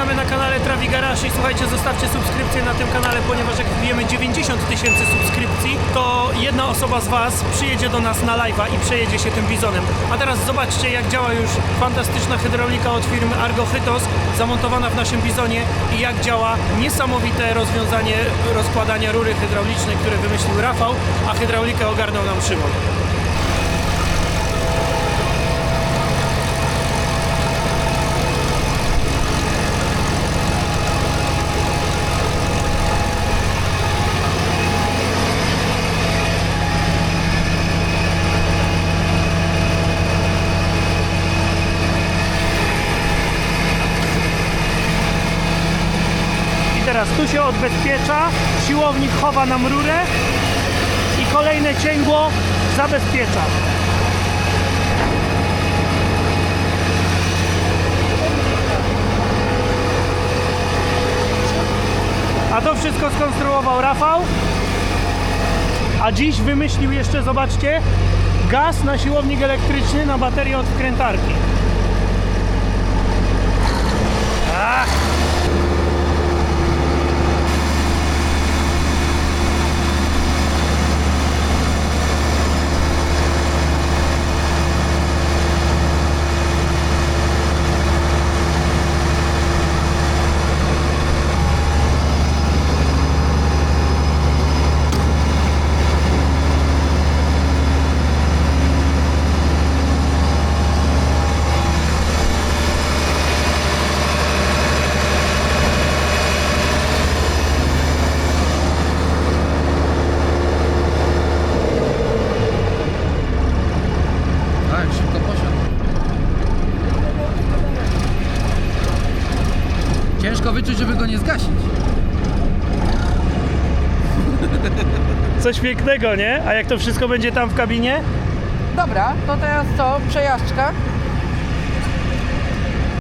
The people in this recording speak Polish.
witamy na kanale Travi Garage i słuchajcie, zostawcie subskrypcję na tym kanale, ponieważ jak wbijemy 90 tysięcy subskrypcji, to jedna osoba z Was przyjedzie do nas na live'a i przejedzie się tym bizonem. A teraz zobaczcie, jak działa już fantastyczna hydraulika od firmy Argo Hytos, zamontowana w naszym bizonie i jak działa niesamowite rozwiązanie rozkładania rury hydraulicznej, które wymyślił Rafał, a hydraulikę ogarnął nam Szymon. Teraz tu się odbezpiecza, siłownik chowa nam rurę i kolejne cięgło zabezpiecza. A to wszystko skonstruował Rafał. A dziś wymyślił jeszcze, zobaczcie, gaz na siłownik elektryczny na baterię od wkrętarki. Ach. Ciężko wyczuć, żeby go nie zgasić. Coś pięknego, nie? A jak to wszystko będzie tam w kabinie? Dobra, to teraz co? Przejażdżka.